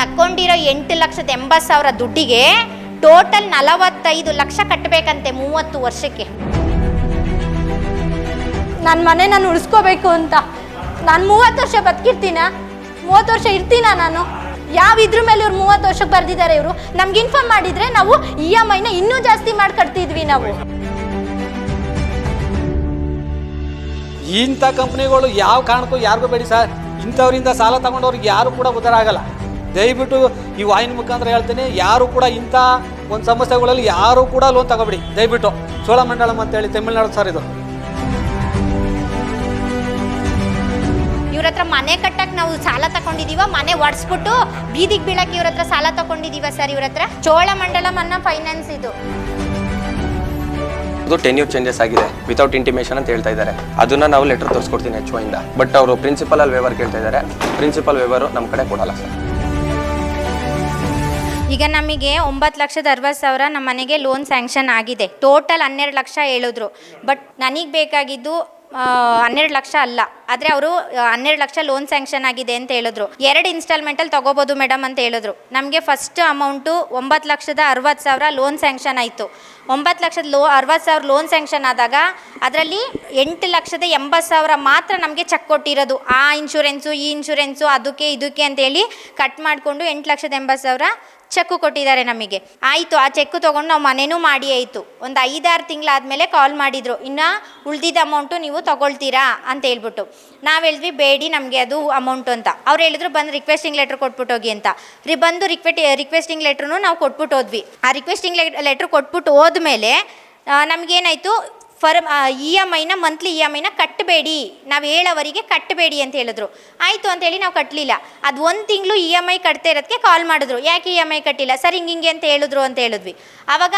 ತಕೊಂಡಿರೋ ಎಂಟು ಲಕ್ಷದ ಎಂಬತ್ತು ಸಾವಿರ ದುಡ್ಡಿಗೆ ಟೋಟಲ್ ನಲವತ್ತೈದು ಲಕ್ಷ ಕಟ್ಟಬೇಕಂತೆ ಮೂವತ್ತು ವರ್ಷಕ್ಕೆ. ನನ್ನ ಮನೆ ನಾನು ಉಳಿಸ್ಕೋಬೇಕು ಅಂತ. ನಾನು ಮೂವತ್ತು ವರ್ಷ ಬದುಕಿರ್ತೀನ? ಮೂವತ್ತು ವರ್ಷ ಇರ್ತೀನ ನಾನು? ಯಾವ ಇದ್ರ ಮೇಲೆ ಇವ್ರು ಮೂವತ್ತು ವರ್ಷಕ್ಕೆ ಬರ್ದಿದ್ದಾರೆ ಇವರು? ನಮ್ಗೆ ಇನ್ಫಾರ್ಮ್ ಮಾಡಿದ್ರೆ ನಾವು ಇ ಎಂ ಐನ ಇನ್ನೂ ಜಾಸ್ತಿ ಮಾಡಿ ಕಟ್ತಿದ್ವಿ ನಾವು. ಇಂಥ ಕಂಪ್ನಿಗಳು ಯಾವ ಕಾರಣಕ್ಕೂ ಯಾರಿಗೂ ಬೇಡಿ ಸರ್. ಇಂಥವರಿಂದ ಸಾಲ ತಗೊಂಡವ್ರಿಗೆ ಯಾರು ಕೂಡ ಉದ್ದಾರ ಆಗಲ್ಲ. ದಯವಿಟ್ಟು ಈ ವಾಹಿನಿ ಮುಖಾಂತರ ಹೇಳ್ತೀನಿ ಯಾರು ಕೂಡ ಇಂಥ ಒಂದು ಸಮಸ್ಯೆಗಳಲ್ಲಿ ಯಾರು ಕೂಡ ಲೋನ್ ತಗೋಬೇಡಿ. ದಯವಿಟ್ಟು ಚೋಳಮಂಡಲಂ ಅಂತೇಳಿ ತಮಿಳ್ನಾಡು ಸರ್ ಇದು. ಇವ್ರ ಹತ್ರ ಮನೆ ಕಟ್ಟಕ್ ನಾವು ಸಾಲ ತಗೊಂಡಿದೀವ ಮನೆ ಒಡ್ಸ್ಬಿಟ್ಟು ಬೀದಿಗೆ ಬೀಳಕ್ಕೆ ಇವ್ರ ಹತ್ರ ಸಾಲ ತಗೊಂಡಿದೀವ ಸರ್ ಇವ್ರ ಹತ್ರ? ಚೋಳಮಂಡಲಂ ಅನ್ನೋ ಫೈನಾನ್ಸ್ ಇದು. ಅದು ಟೆನ್ಯೂರ್ ಚೇಂಜಸ್ ಆಗಿದೆ ವಿತೌಟ್ ಇಂಟಿಮೇಷನ್ ಅಂತ ಹೇಳ್ತಾ ಇದ್ದಾರೆ. ಅದನ್ನ ನಾವು ಲೆಟರ್ ತೋರಿಸ್ಕೊಡ್ತೀನಿ ಎಚ್ ಇಂದ. ಬಟ್ ಅವರು ಪ್ರಿನ್ಸಿಪಲ್ ಅಲ್ಲಿ ವೇವರ್ ಕೇಳ್ತಾ ಇದ್ದಾರೆ. ಪ್ರಿನ್ಸಿಪಲ್ ವೇವರು ನಮ್ಮ ಕಡೆ ಕೊಡಲ್ಲ ಸರ್ ಈಗ ನಮಗೆ ಒಂಬತ್ತು ಲಕ್ಷದ ಅರವತ್ತು ಸಾವಿರ ನಮ್ಮ ಮನೆಗೆ ಲೋನ್ ಸ್ಯಾಂಕ್ಷನ್ ಆಗಿದೆ. ಟೋಟಲ್ ಹನ್ನೆರಡು ಲಕ್ಷ ಹೇಳಿದ್ರು. ಬಟ್ ನನಗೆ ಬೇಕಾಗಿದ್ದು ಹನ್ನೆರಡು ಲಕ್ಷ ಅಲ್ಲ. ಆದರೆ ಅವರು ಹನ್ನೆರಡು ಲಕ್ಷ ಲೋನ್ ಸ್ಯಾಂಕ್ಷನ್ ಆಗಿದೆ ಅಂತ ಹೇಳಿದ್ರು. ಎರಡು ಇನ್ಸ್ಟಾಲ್ಮೆಂಟಲ್ಲಿ ತೊಗೋಬೋದು ಮೇಡಮ್ ಅಂತ ಹೇಳಿದ್ರು. ನಮಗೆ ಫಸ್ಟ್ ಅಮೌಂಟು ಒಂಬತ್ತು ಲಕ್ಷದ ಅರವತ್ತು ಸಾವಿರ ಲೋನ್ ಸ್ಯಾಂಕ್ಷನ್ ಆಯಿತು. ಒಂಬತ್ತು ಲಕ್ಷದ ಲೋ, ಅರವತ್ತು ಸಾವಿರ ಲೋನ್ ಸ್ಯಾಂಕ್ಷನ್ ಆದಾಗ ಅದರಲ್ಲಿ ಎಂಟು ಲಕ್ಷದ ಎಂಬತ್ತು ಸಾವಿರ ಮಾತ್ರ ನಮಗೆ ಚೆಕ್ ಕೊಟ್ಟಿರೋದು. ಆ ಇನ್ಶೂರೆನ್ಸು ಈ ಇನ್ಶೂರೆನ್ಸು ಅದಕ್ಕೆ, ಇದಕ್ಕೆ ಅಂತೇಳಿ ಕಟ್ ಮಾಡಿಕೊಂಡು ಎಂಟು ಲಕ್ಷದ ಎಂಬತ್ತು ಸಾವಿರ ಚೆಕ್ಕು ಕೊಟ್ಟಿದ್ದಾರೆ ನಮಗೆ. ಆಯಿತು, ಆ ಚೆಕ್ಕು ತೊಗೊಂಡು ನಾವು ಮನೆನೂ ಮಾಡಿ ಆಯಿತು. ಒಂದು ಐದಾರು ತಿಂಗಳಾದಮೇಲೆ ಕಾಲ್ ಮಾಡಿದರು. ಇನ್ನು ಉಳ್ದಿದ್ದ ಅಮೌಂಟು ನೀವು ತೊಗೊಳ್ತೀರಾ ಅಂತ ಹೇಳ್ಬಿಟ್ಟು. ನಾವು ಹೇಳಿದ್ವಿ, ಬೇಡಿ, ನಮಗೆ ಅದು ಅಮೌಂಟು ಅಂತ. ಅವ್ರು ಹೇಳಿದ್ರು, ಬಂದು ರಿಕ್ವೆಸ್ಟಿಂಗ್ ಲೆಟ್ರ್ ಕೊಟ್ಬಿಟ್ಟು ಹೋಗಿ ಅಂತ. ರೀ, ಬಂದು ರಿಕ್ವೆಟ್ ರಿಕ್ವೆಸ್ಟಿಂಗ್ ಲೆಟ್ರೂ ನಾವು ಕೊಟ್ಬಿಟ್ಟು ಹೋದ್ವಿ. ಆ ರಿಕ್ವೆಸ್ಟಿಂಗ್ ಲೆಟ್ರ್ ಕೊಟ್ಬಿಟ್ಟು ಹೋದ್ಮೇಲೆ ನಮಗೇನಾಯಿತು ಫರ್ ಇ ಎಂ ಐನ ಮಂತ್ಲಿ ಇ ಎಂ ಐನ ಕಟ್ಟಬೇಡಿ. ನಾವು ಹೇಳೋವರಿಗೆ ಕಟ್ಟಬೇಡಿ ಅಂತ ಹೇಳಿದ್ರು. ಆಯಿತು ಅಂತೇಳಿ ನಾವು ಕಟ್ಟಲಿಲ್ಲ ಅದು ಒಂದು ತಿಂಗಳು ಇ ಎಂ ಐ ಕಟ್ತಾ ಇರೋದಕ್ಕೆ ಕಾಲ್ ಮಾಡಿದ್ರು. ಯಾಕೆ ಇ ಎಂ ಐ ಕಟ್ಟಿಲ್ಲ? ಸರ್, ಹಿಂಗೆ ಹಿಂಗೆ ಅಂತ ಹೇಳಿದ್ರು ಅಂತ ಹೇಳಿದ್ವಿ. ಆವಾಗ